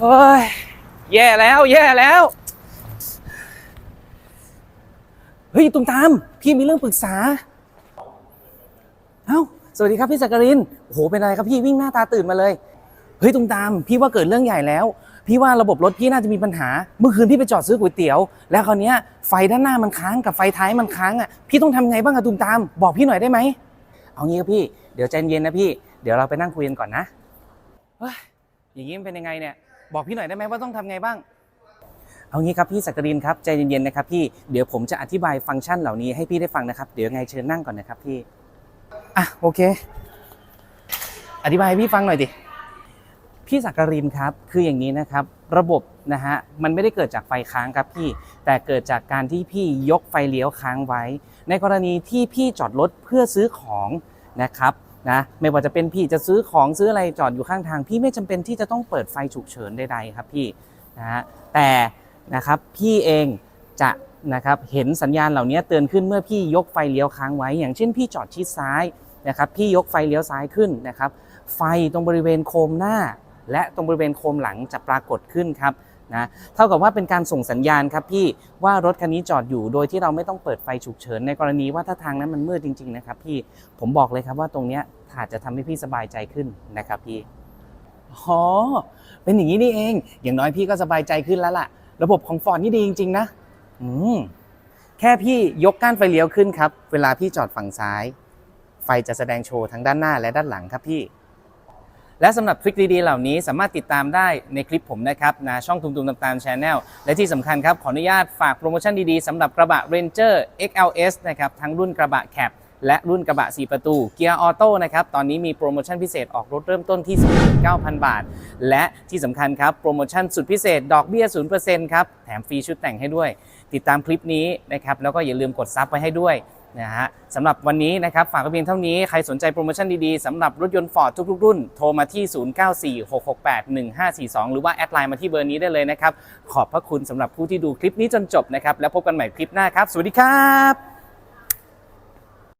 โอ้ยแย่แล้ว แย่แล้ว เฮ้ย ตุ้มตาม พี่มีเรื่องปรึกษา เอ้า สวัสดีครับพี่สักกรินโอ้โห เป็นอะไรครับพี่วิ่งหน้าตาตื่นมาเลย เฮ้ย ตุ้มตาม พี่ว่าเกิดเรื่องใหญ่แล้ว พี่ว่าระบบรถพี่น่าจะมีปัญหา เมื่อคืนพี่ไปจอดซื้อก๋วยเตี๋ยว แล้วคราวนี้ยไฟด้านหน้ามันค้างกับไฟท้ายมันค้างอะ พี่ต้องทำไงบ้างอะตุ้มตาม บอกพี่หน่อยได้ไหม เอางี้ครับพี่ เดี๋ยวใจเย็นนะพี่ เดี๋ยวเราไปนั่งคุยกันก่อนนะ เฮ้ย อย่างนี้มันเป็นยังไงเนี่ย บอกพี่หน่อยได้ไหมว่าต้องทำไงบ้าง เอางี้ครับพี่สักกรินครับใจเย็นๆนะครับพี่เดี๋ยวผมจะอธิบายฟังก์ชันเหล่านี้ให้พี่ได้ฟังนะครับ เดี๋ยวยังไงเชิญนั่งก่อนนะครับพี่อะโอเค อธิบายให้พี่ฟังหน่อยดิพี่สักกรินครับคืออย่างนี้นะครับ ระบบนะฮะมันไม่ได้เกิดจากไฟค้างครับพี่ แต่เกิดจากการที่พี่ยกไฟเลี้ยวค้างไว้ ในกรณีที่พี่จอดรถเพื่อซื้อของนะครับ นะไม่ว่าจะเป็นพี่จะซื้อของซื้ออะไรจอดอยู่ข้างทาง พี่ไม่จำเป็นที่จะต้องเปิดไฟฉุกเฉินใดๆครับพี่นะฮะแต่นะครับพี่เองจะนะครับเห็นสัญญาณเหล่านี้เตือนขึ้นเมื่อพี่ยกไฟเลี้ยวค้างไว้ อย่างเช่น พี่จอดชิดซ้ายนะครับพี่ยกไฟเลี้ยวซ้ายขึ้นนะครับไฟตรงบริเวณโคมหน้า และตรงบริเวณโคมหลังจะปรากฏขึ้นครับ นะเท่ากับว่าเป็นการส่งสัญญาณครับพี่ว่ารถคันนี้จอดอยู่โดยที่เราไม่ต้องเปิดไฟฉุกเฉินในกรณีว่าถ้าทางนั้นมันมืดจริงๆนะครับพี่ผมบอกเลยครับว่าตรงเนี้ยอาจจะทำให้พี่สบายใจขึ้นนะครับพี่อ๋อเป็นอย่างนี้นี่เอง อย่างน้อยพี่ก็สบายใจขึ้นแล้วล่ะ ระบบของฟอร์ดนี่ดีจริง ๆ นะ อืมแค่พี่ยกก้านไฟเลี้ยวขึ้นครับ เวลาพี่จอดฝั่งซ้าย ไฟจะแสดงโชว์ทั้งด้านหน้าและด้านหลังครับพี่ และสำหรับทริคดีๆเหล่านี้สามารถติดตามได้ในคลิปผมนะครับนะช่องตุมตุมตามตามชาแนลและที่สำคัญครับขออนุญาตฝากโปรโมชั่นดีๆสำหรับกระบะ Ranger XLS นะครับทั้งรุ่นกระบะแคป และรุ่นกระบะ 4 ประตูเกียร์ออโต้นะครับ ตอนนี้มีโปรโมชั่นพิเศษออกรถเริ่มต้นที่ 29,000 บาท และที่สำคัญครับ โปรโมชั่นสุดพิเศษ ดอกเบี้ย 0%ครับ แถมฟรีชุดแต่งให้ด้วย ติดตามคลิปนี้นะครับ แล้วก็อย่าลืมกดซับไว้ให้ด้วยนะฮะสำหรับวันนี้นะครับ ฝากไว้เพียงเท่านี้ ใครสนใจโปรโมชั่นดีๆสำหรับรถยนต์ Ford ทุกๆ รุ่น โทรมาที่ 0946681542 หรือว่าแอดไลน์มาที่เบอร์นี้ได้เลยนะครับ ขอบพระคุณสำหรับผู้ที่ดูคลิปนี้จนจบนะครับ แล้วพบกันใหม่คลิปหน้าครับ สวัสดีครับ